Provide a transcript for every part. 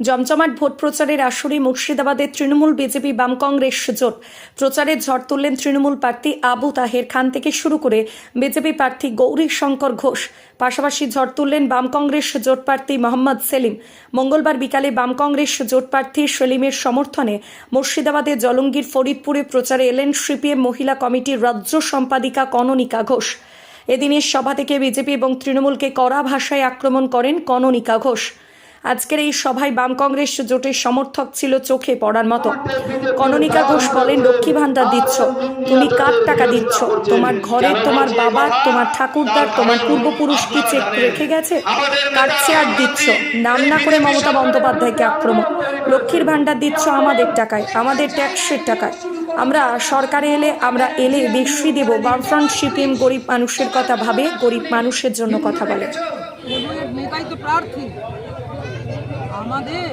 জমজমাট ভোট প্রচারের আসরে মুর্শিদাবাদের তৃণমূল বিজেপি বাম কংগ্রেস জোট। প্রচারের ঝড় তুললেন তৃণমূল প্রার্থী আবু তাহের খান থেকে শুরু করে বিজেপি প্রার্থী গৌরী শঙ্কর ঘোষ। পাশাপাশি ঝড় তুললেন বাম কংগ্রেস জোট প্রার্থী মোহাম্মদ সেলিম। মঙ্গলবার বিকালে বাম কংগ্রেস জোট প্রার্থী সেলিমের সমর্থনে মুর্শিদাবাদের জলঙ্গির ফরিদপুরে প্রচারে এলেন সিপিএম মহিলা কমিটির রাজ্য সম্পাদিকা কননিকা ঘোষ। এদিনের সভা থেকে বিজেপি এবং তৃণমূলকে কড়া ভাষায় আক্রমণ করেন কননিকা ঘোষ। আজকের এই সভায় বাম কংগ্রেস জোটের সমর্থক ছিল চোখে পড়ার মতো। কননিকা ঘোষ বলেন, লক্ষ্মী ভান্ডার দিচ্ছ, তুমি কার টাকা দিচ্ছ? তোমার ঘরে তোমার বাবা, তোমার ঠাকুরদার, তোমার পূর্বপুরুষ কি চেক রেখে গেছে? কার চেয়ার দিচ্ছ? নাম না করে মমতা বন্দ্যোপাধ্যায়কে আক্রমণ। লক্ষ্মীর ভান্ডার দিচ্ছ আমাদের টাকায়, আমাদের ট্যাক্সের টাকায়। আমরা সরকারে এলে আমরা এলে বেশি দেব। বামফ্রন্ট সিপিএম গরিব মানুষের কথা ভাবে, গরিব মানুষের জন্য কথা বলে। আমাদের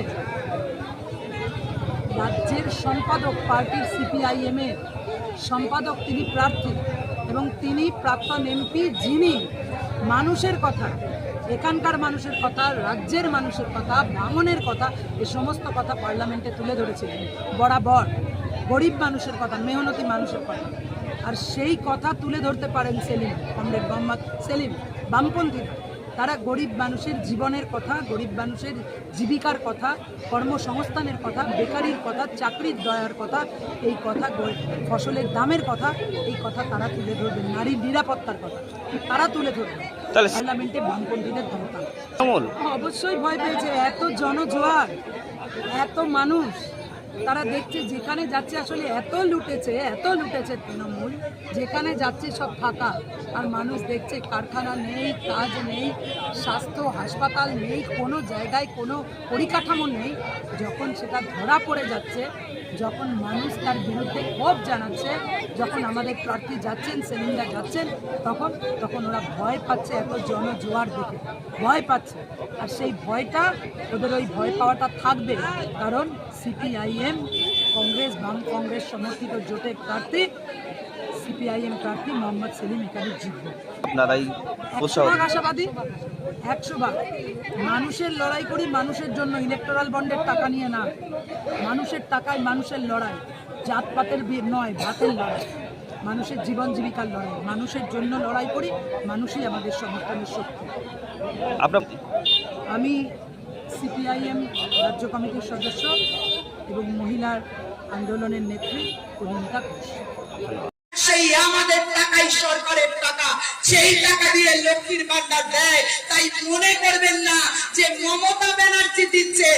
রাজ্যের সম্পাদক পার্টির সিপিআইএম এর সম্পাদক তিনি প্রার্থী এবং তিনি প্রাক্তন এমপি যিনি মানুষের কথা, এখানকার মানুষের কথা, রাজ্যের মানুষের কথা ভাঙনের কথা, এ সমস্ত কথা পার্লামেন্টে তুলে ধরেছিলেন। বরাবর গরিব মানুষের কথা, মেহনতি মানুষের কথা। আর সেই কথা তুলে ধরতে পারেন সেলিম, কমরেড মোহাম্মদ সেলিম, বামপন্থীরা। তারা গরিব মানুষের জীবনের কথা গরিব মানুষের জীবিকার কথা কর্মসংস্থানের কথা বেকারির কথা চাকরির দয়ার কথা এই কথা ফসলের দামের কথা এই কথা তারা তুলে ধরবেন নারীর নিরাপত্তার কথা তারা তুলে ধরবেন তাহলে পার্লামেন্টে বামপন্থীদের দরকার অবশ্যই ভয় পেয়েছে। এত জনজোয়ার এত মানুষ। তারা দেখছে যেখানে যাচ্ছে আসলে এত লুটেছে এত লুটেছে তৃণমূল, যেখানে যাচ্ছে সব ফাঁকা আর মানুষ দেখছে কারখানা নেই, কাজ নেই, স্বাস্থ্য হাসপাতাল নেই, কোনো জায়গায় কোনো পরিকাঠামো নেই। যখন সেটা ধরা পড়ে যাচ্ছে, যখন মানুষ তার বিরুদ্ধে ক্ষোভ জানাচ্ছে, যখন আমাদের প্রার্থী যাচ্ছেন সেলিমরা যাচ্ছেন, তখন তখন ওরা ভয় পাচ্ছে, এত জনজোয়ার দেখে। ভয় পাচ্ছে। আর সেই ভয়টা, ওদের ওই ভয় পাওয়াটা থাকবে। কারণ সিপিআইএম কংগ্রেস বাম কংগ্রেস সমর্থিত জোটের প্রার্থী সিপিআইএম প্রার্থী মোহাম্মদ সেলিম এখানে জিতবে আপনারাই আশাবাদী একশো ভাগ। মানুষের লড়াই করি মানুষের জন্য ইলেকটোরাল বন্ডের টাকা নিয়ে না। মানুষের টাকায় মানুষের লড়াই। জাতপাতের নয় ভাতের লড়াই। মানুষের জীবন জীবিকার লড়াই। মানুষের জন্য লড়াই করি মানুষই আমাদের সমর্থনের শক্তি। আমি সিপিআইএম রাজ্য কমিটির সদস্য এবং মহিলার আন্দোলনের নেত্রী কবিতা ঘোষ। সেই আমাদের টাকাই সরকারের টাকা, সেই টাকা দিয়ে লক্ষ্মীর ভান্ডার দেয়। তাই মনে করবেন না যে মমতা ব্যানার্জি দিচ্ছে।